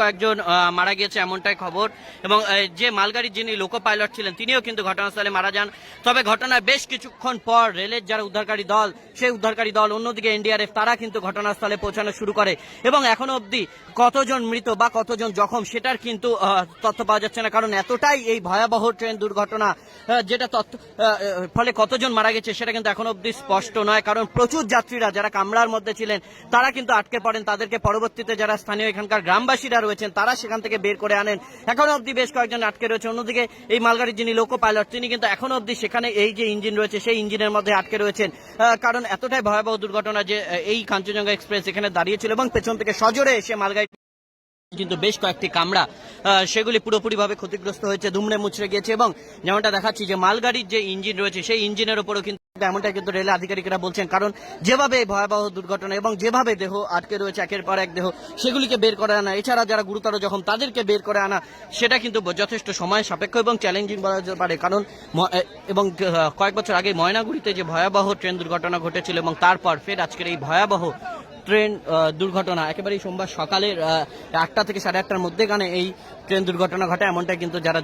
কয়েকজন মারা গিয়েছে এমনটাই খবর। এবং যে মালগাড়ির যিনি লোকো পাইলট ছিলেন, তিনিও কিন্তু ঘটনাস্থলে মারা যান। তবে ঘটনার বেশ কিছুক্ষণ পর রেলের যারা উদ্ধারকারী দল, সেই উদ্ধারকারী দল, অন্যদিকে এনডিআরএফ, তারা কিন্তু ঘটনাস্থলে পৌঁছানো শুরু করে। এবং এখনও অবধি কতজন মৃত বা কতজন জখম, সেটার কিন্তু তথ্য পাওয়া যাচ্ছে না। কারণ এতটাই এই ভয়াবহ ট্রেন দুর্ঘটনা যেটা তথ্য ফলে কতজন মারা গেছে, সেটা কিন্তু এখনও অবধি স্পষ্ট নয়। কারণ প্রচুর যাত্রীরা, যারা কামরার মধ্যে ছিলেন, তারা কিন্তু আটকে পড়েন। তাদেরকে পরবর্তীতে যারা স্থানীয় এখানকার গ্রামবাসীরা রয়েছেন তারা সেখান থেকে বের করে আনেন। এখনও অবধি বেশ কয়েকজন আটকে রয়েছে। অন্যদিকে এই মালগাড়ির যিনি লোকো পাইলট তিনি কিন্তু এখনও অবধি সেখানে এই যে ইঞ্জিন রয়েছে সেই ইঞ্জিনের মধ্যে আটকে রয়েছেন। কারণ এতটাই ভয়াবহ দুর্ঘটনা যে এই কাঞ্চনজঙ্ঘা এক্সপ্রেস এখানে দাঁড়িয়েছিল এবং পেছন থেকে সজোরে এসে মালগাড়ি কিন্তু বেশ কয়েকটি আহ, সেগুলি পুরোপুরিভাবে ক্ষতিগ্রস্ত হয়েছে দুমড়ে মুচড়ে গিয়েছে এবং যেমনটা দেখাচ্ছি যে মালগাড়ির যে ইঞ্জিন রয়েছে সেই ইঞ্জিনের উপরও কিন্তু এমনটাই কিন্তু রেল আধিকারিকরা বলছেন। কারণ যেভাবে ভয়াবহ দুর্ঘটনা এবং যেভাবে দেহ আটকে রয়েছে, একের পর এক দেহ, সেগুলিকে বের করে আনা, এছাড়া যারা গুরুতর যখন তাদেরকে বের করে আনা, সেটা কিন্তু যথেষ্ট সময় সাপেক্ষ এবং চ্যালেঞ্জিং বলা যেতে পারে। কারণ এবং কয়েক বছর আগে ময়নাগুড়িতে যে ভয়াবহ ট্রেন দুর্ঘটনা ঘটেছিল এবং তারপর ফের আজকের এই ভয়াবহ ট্রেন দুর্ঘটনা, একেবারেই সোমবার সকালের আটটা থেকে সাড়ে আটটার মধ্যে গানে এই ট্রেন দুর্ঘটনা ঘটে এমনটা কিন্তু যারা